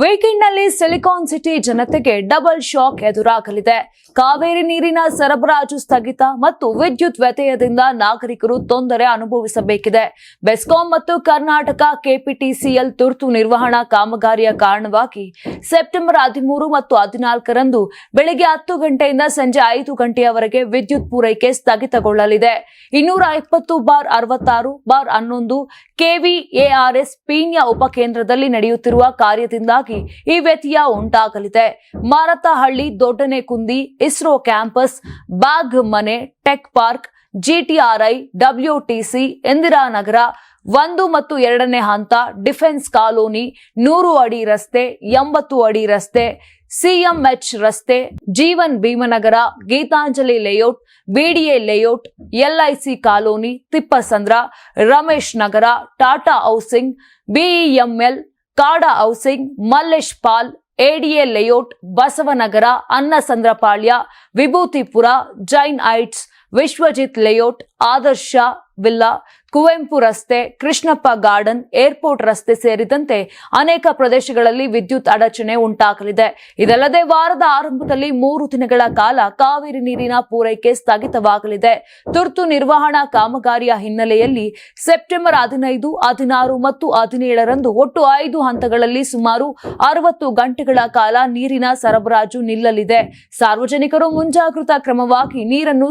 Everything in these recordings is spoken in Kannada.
ವೀಕೆಂಡ್ನಲ್ಲಿ ಸಿಲಿಕಾನ್ ಸಿಟಿ ಜನತೆಗೆ ಡಬಲ್ ಶಾಕ್ ಎದುರಾಗಲಿದೆ. ಕಾವೇರಿ ನೀರಿನ ಸರಬರಾಜು ಸ್ಥಗಿತ ಮತ್ತು ವಿದ್ಯುತ್ ವ್ಯತ್ಯಯದಿಂದ ನಾಗರಿಕರು ತೊಂದರೆ ಅನುಭವಿಸಬೇಕಿದೆ. ಬೆಸ್ಕಾಂ ಮತ್ತು ಕರ್ನಾಟಕ ಕೆಪಿಟಿಸಿಎಲ್ ತುರ್ತು ನಿರ್ವಹಣಾ ಕಾಮಗಾರಿಯ ಕಾರಣವಾಗಿ ಸೆಪ್ಟೆಂಬರ್ ಹದಿಮೂರು ಮತ್ತು ಹದಿನಾಲ್ಕರಂದು ಬೆಳಿಗ್ಗೆ ಹತ್ತು ಗಂಟೆಯಿಂದ ಸಂಜೆ ಐದು ಗಂಟೆಯವರೆಗೆ ವಿದ್ಯುತ್ ಪೂರೈಕೆ ಸ್ಥಗಿತಗೊಳ್ಳಲಿದೆ. ಇನ್ನೂರ ಇಪ್ಪತ್ತು ಬಾರ್ ಅರವತ್ತಾರು, ಬಾರ್ ಹನ್ನೊಂದು ಕೆವಿಎಆರ್ಎಸ್ ಪೀಣ್ಯ ಉಪಕೇಂದ್ರದಲ್ಲಿ ನಡೆಯುತ್ತಿರುವ ಕಾರ್ಯದಿಂದಾಗಿ ಈ ವ್ಯತ್ಯಯ ಉಂಟಾಗಲಿದೆ. Marathahalli Doddanekundi ISRO campus Bagmane tech park, GTRI WTC Indiranagar ಒಂದು ಮತ್ತು ಎರಡನೇ ಹಂತ ಡಿಫೆನ್ಸ್ ಕಾಲೋನಿ ನೂರು ಅಡಿ ರಸ್ತೆ, ಎಂಬತ್ತು ಅಡಿ ರಸ್ತೆ ಸಿಎಂಎಚ್ ರಸ್ತೆ, Jeevan Bhimanagar, Geethanjali layout BDA layout LIC colony, Thippasandra, Ramesh Nagar, Tata housing BEML ಕಾಡಾ housing, Mallesh Pal ADA layout, Basavanagar, Annasandrapalya, Vibhutipura, Jain ಐಟ್ಸ್ Vishwajith layout, ಆದರ್ಶ ವಿಲ್ಲಾ, ಕುವೆಂಪು ರಸ್ತೆ, ಕೃಷ್ಣಪ್ಪ ಗಾರ್ಡನ್, ಏರ್ಪೋರ್ಟ್ ರಸ್ತೆ ಸೇರಿದಂತೆ ಅನೇಕ ಪ್ರದೇಶಗಳಲ್ಲಿ ವಿದ್ಯುತ್ ಅಡಚಣೆ ಉಂಟಾಗಲಿದೆ. ಇದಲ್ಲದೆ ವಾರದ ಆರಂಭದಲ್ಲಿ ಮೂರು ದಿನಗಳ ಕಾಲ ಕಾವೇರಿ ನೀರಿನ ಪೂರೈಕೆ ಸ್ಥಗಿತವಾಗಲಿದೆ. ತುರ್ತು ನಿರ್ವಹಣಾ ಕಾಮಗಾರಿಯ ಹಿನ್ನೆಲೆಯಲ್ಲಿ ಸೆಪ್ಟೆಂಬರ್ ಹದಿನೈದು, ಹದಿನಾರು ಮತ್ತು ಹದಿನೇಳರಂದು ಒಟ್ಟು ಐದು ಹಂತಗಳಲ್ಲಿ ಸುಮಾರು ಅರವತ್ತು ಗಂಟೆಗಳ ಕಾಲ ನೀರಿನ ಸರಬರಾಜು ನಿಲ್ಲಲಿದೆ. ಸಾರ್ವಜನಿಕರು ಮುಂಜಾಗೃತಾ ಕ್ರಮವಾಗಿ ನೀರನ್ನು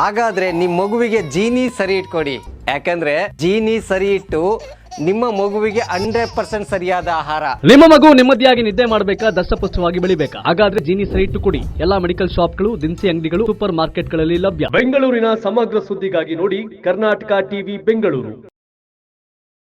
ಹಾಗಾದ್ರೆ ನಿಮ್ಮ ಮಗುವಿಗೆ ಜೀನಿ ಸರಿ ಇಟ್ಕೊಡಿ. ಯಾಕಂದ್ರೆ ಜೀನಿ ಸರಿ ಇಟ್ಟು ನಿಮ್ಮ ಮಗುವಿಗೆ ಹಂಡ್ರೆಡ್ ಪರ್ಸೆಂಟ್ ಸರಿಯಾದ ಆಹಾರ. ನಿಮ್ಮ ಮಗು ನೆಮ್ಮದಿಯಾಗಿ ನಿದ್ದೆ ಮಾಡಬೇಕಾ ದಷ್ಟಪುಷ್ಟವಾಗಿ ಬೆಳಿಬೇಕಾ? ಹಾಗಾದ್ರೆ ಜೀನಿ ಸರಿ ಇಟ್ಟು ಕೊಡಿ. ಎಲ್ಲಾ ಮೆಡಿಕಲ್ ಶಾಪ್ಗಳು ದಿನಸಿ ಅಂಗಡಿಗಳು ಸೂಪರ್ ಮಾರ್ಕೆಟ್ಗಳಲ್ಲಿ ಲಭ್ಯ. ಬೆಂಗಳೂರಿನ ಸಮಗ್ರ ಸುದ್ದಿಗಾಗಿ ನೋಡಿ ಕರ್ನಾಟಕ ಟಿವಿ ಬೆಂಗಳೂರು.